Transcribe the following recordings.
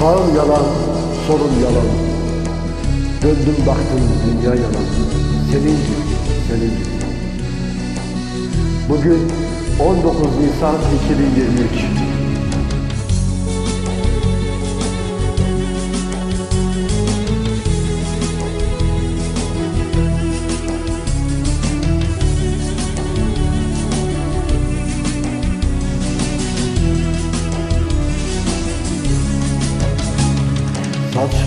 Sağım yalan, solum yalan. Döndüm baktım dünya yalan. Senin gibi, senin gibi. Bugün 19 Nisan 2023.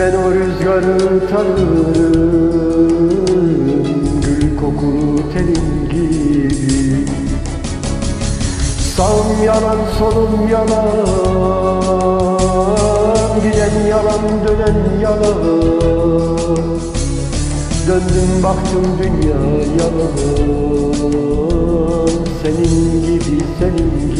ben o rüzgarı tanırım. Gül kokulu tenin gibi. Sağım yalan solum yalan Giden yalan dönen yalan. Döndüm baktım dünya yalan. Senin gibi senin gibi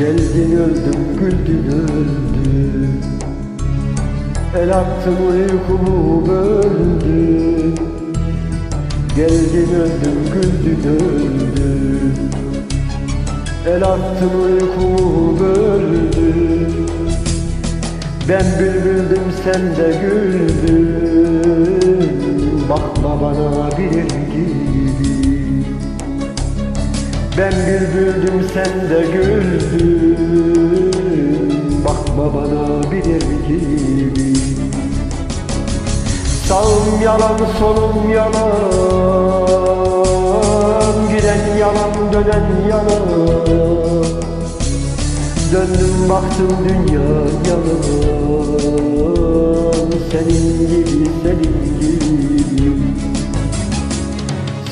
Geldin öldüm, güldün öldüm El attın uykumu böldün. Geldin öldüm, güldün öldüm El attın uykumu böldün. Ben bülbüldüm sen de güldün. Bakma bana bilir gibi ben bülbüldüm sen de güldün. Bakma bana bilir gibi. Sağım yalan solum yalan. Giden yalan dönen yalan. Döndüm baktım dünya yalan. Senin gibi senin gibi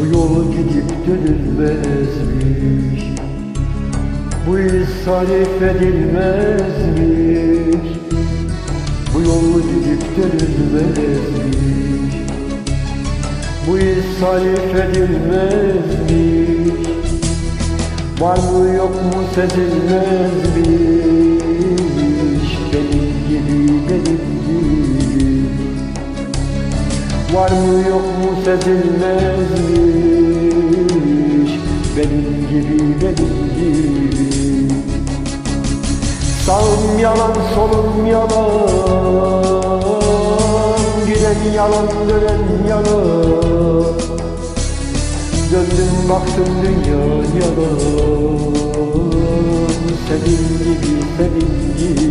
Bu yol gidip dönülmezmiş Bu iz sarif edilmezmiş. Bu yol gidip dönülmezmiş Bu iz sarif edilmezmiş. Var mı yok mu sezilmezmiş. Benim gibi benim gibi Var mı yok mu sezilmezmiş Benim gibi benim gibi. Sağım yalan solum yalan. Giden yalan dönen yalan. Döndüm baktım dünya yalan. Senin gibi senin gibi